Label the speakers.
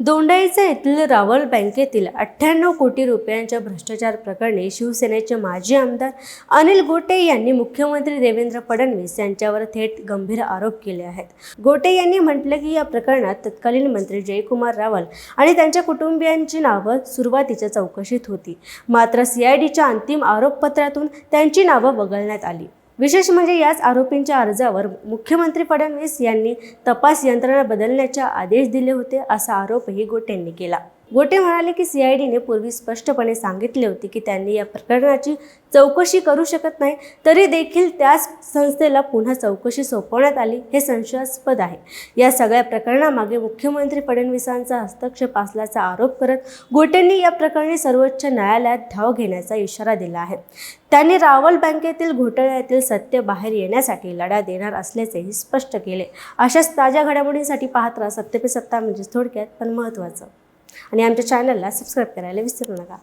Speaker 1: दोंडाईचा येथील रावल बँकेतील अठ्ठ्याण्णव कोटी रुपयांच्या भ्रष्टाचार प्रकरणी शिवसेनेचे माजी आमदार अनिल गोटे यांनी मुख्यमंत्री देवेंद्र फडणवीस यांच्यावर थेट गंभीर आरोप केले आहेत. गोटे यांनी म्हटलं की या प्रकरणात तत्कालीन मंत्री जयकुमार रावल आणि त्यांच्या कुटुंबियांची नावं सुरुवातीच्या चौकशीत होती. मात्र सीआयडीच्या अंतिम आरोपपत्रातून त्यांची नावं वगळण्यात आली. विशेष म्हणजे याच आरोपींच्या अर्जावर मुख्यमंत्री फडणवीस यांनी तपास यंत्रणा बदलण्याचे आदेश दिले होते असा आरोपही गोटेंनी केला. गोटे म्हणाले की सीआयडीने पूर्वी स्पष्टपणे सांगितले होते की त्यांनी या प्रकरणाची चौकशी करू शकत नाही तरी देखील त्याच संस्थेला पुन्हा चौकशी सोपवण्यात आली हे संशयास्पद आहे. या सगळ्या प्रकरणामागे मुख्यमंत्री फडणवीसांचा हस्तक्षेप असल्याचा आरोप करत गोटेंनी या प्रकरणी सर्वोच्च न्यायालयात धाव घेण्याचा इशारा दिला आहे. त्यांनी रावल बँकेतील घोटाळ्यातील सत्य बाहेर येण्यासाठी लढा देणार असल्याचेही स्पष्ट केले. अशाच ताज्या घडामोडींसाठी पाहत राहा सत्य पे सत्ता म्हणजे थोडक्यात पण महत्त्वाचं. आणि आमच्या चॅनलला सबस्क्राईब करायला विसरू नका.